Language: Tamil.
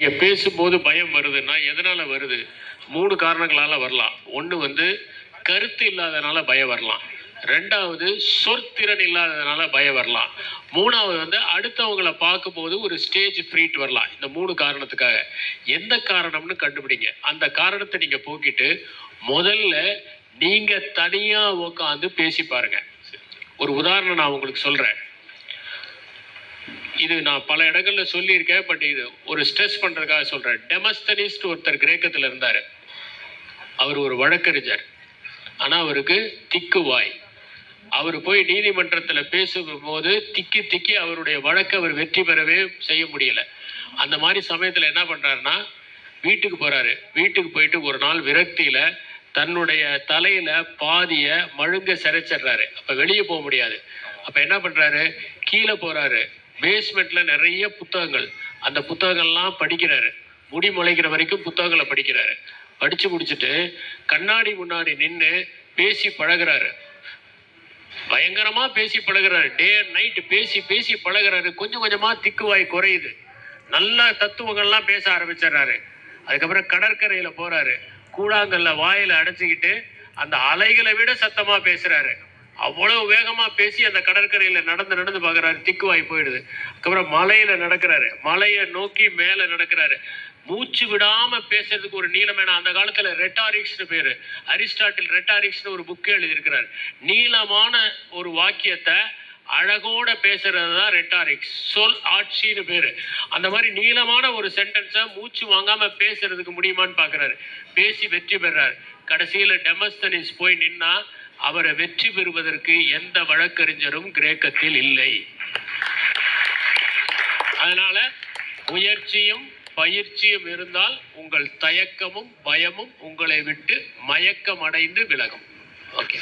நீங்க பேசும்போது பயம் வருதுன்னா எதனால் வருது? மூணு காரணங்களால் வரலாம். ஒன்று வந்து கருத்து இல்லாதனால பயம் வரலாம். ரெண்டாவது சொற்திறன் இல்லாததுனால பயம் வரலாம். மூணாவது வந்து அடுத்தவங்களை பார்க்கும்போது ஒரு ஸ்டேஜ் ஃப்ரீட் வரலாம். இந்த மூணு காரணத்துக்காக. எந்த காரணம்னு கண்டுபிடிங்க. அந்த காரணத்தை நீங்கள் போக்கிட்டு முதல்ல நீங்கள் தனியாக உட்காந்து பேசி பாருங்க. ஒரு உதாரணம் நான் உங்களுக்கு சொல்கிறேன் இது நான் பல இடங்கள்ல சொல்லியிருக்கேன் பட் இது ஒரு ஸ்ட்ரெஸ் பண்றதுக்காக சொல்றேன். டெமஸ்தனிஸ்ட் ஒருத்தர் கிரேக்கத்துல இருந்தாரு. அவர் ஒரு வழக்கறிஞர். ஆனா அவருக்கு திக்கு வாய். அவர் போய் நீதிமன்றத்துல பேசும்போது திக்கி திக்கி அவருடைய வழக்கை அவர் வெற்றி பெறவே செய்ய முடியல. அந்த மாதிரி சமயத்துல என்ன பண்றாருன்னா வீட்டுக்கு போறாரு. வீட்டுக்கு போயிட்டு ஒரு நாள் விரக்தியில தன்னுடைய தலையில பாதிய மழுங்க சிரைச்சிடுறாரு. அப்ப வெளியே போக முடியாது. அப்ப என்ன பண்றாரு? கீழே போறாரு. பேஸ்மெண்ட்ல நிறைய புத்தகங்கள். அந்த புத்தகங்கள்லாம் படிக்கிறாரு. முடி முளைக்கிற வரைக்கும் புத்தகங்களை படிக்கிறாரு. படிச்சு முடிச்சுட்டு கண்ணாடி முன்னாடி நின்று பேசி பழகுறாரு. பயங்கரமா பேசி பழகிறாரு. டே அண்ட் நைட் பேசி பேசி பழகுறாரு. கொஞ்சம் கொஞ்சமா திக்குவாய் குறையுது. நல்ல தத்துவங்கள்லாம் பேச ஆரம்பிச்சிடுறாரு. அதுக்கப்புறம் கடற்கரையில போறாரு. கூழாங்கல்ல வாயில அடைச்சிக்கிட்டு அந்த அலைகளை விட சத்தமா பேசுறாரு. அவ்வளவு வேகமா பேசி அந்த கடற்கரையில நடந்து நடந்து பாக்குறாரு. திக்குவாய் போயிடுது. அதுக்கப்புறம் மலையில நடக்கிறாரு. மலையை நோக்கி மேல நடக்கிறாரு. மூச்சு விடாம பேசுறதுக்கு ஒரு நீளமான அந்த காலத்துல ரெட்டாரிக்ஸ்னு பேரு. அரிஸ்டாட்டில் ரெட்டாரிக்ஸ்னு ஒரு புக்கு எழுதியிருக்கிறார். நீளமான ஒரு வாக்கியத்தை அழகோட பேசுறது தான் ரெட்டாரிக்ஸ். சொல் ஆட்சின்னு பேரு. அந்த மாதிரி நீளமான ஒரு சென்டென்ஸை மூச்சு வாங்காம பேசுறதுக்கு முடியுமான்னு பாக்குறாரு. பேசி வெற்றி பெறாரு. கடைசியில டெமஸ்தனிஸ் போய் நின்னா அவரை வெற்றி பெறுவதற்கு எந்த வழக்கறிஞரும் கிரேக்கத்தில் இல்லை. அதனால முயற்சியும் பயிற்சியும் இருந்தால் உங்கள் தயக்கமும் பயமும் உங்களை விட்டு மயக்கம் அடைந்து விலகும். ஓகே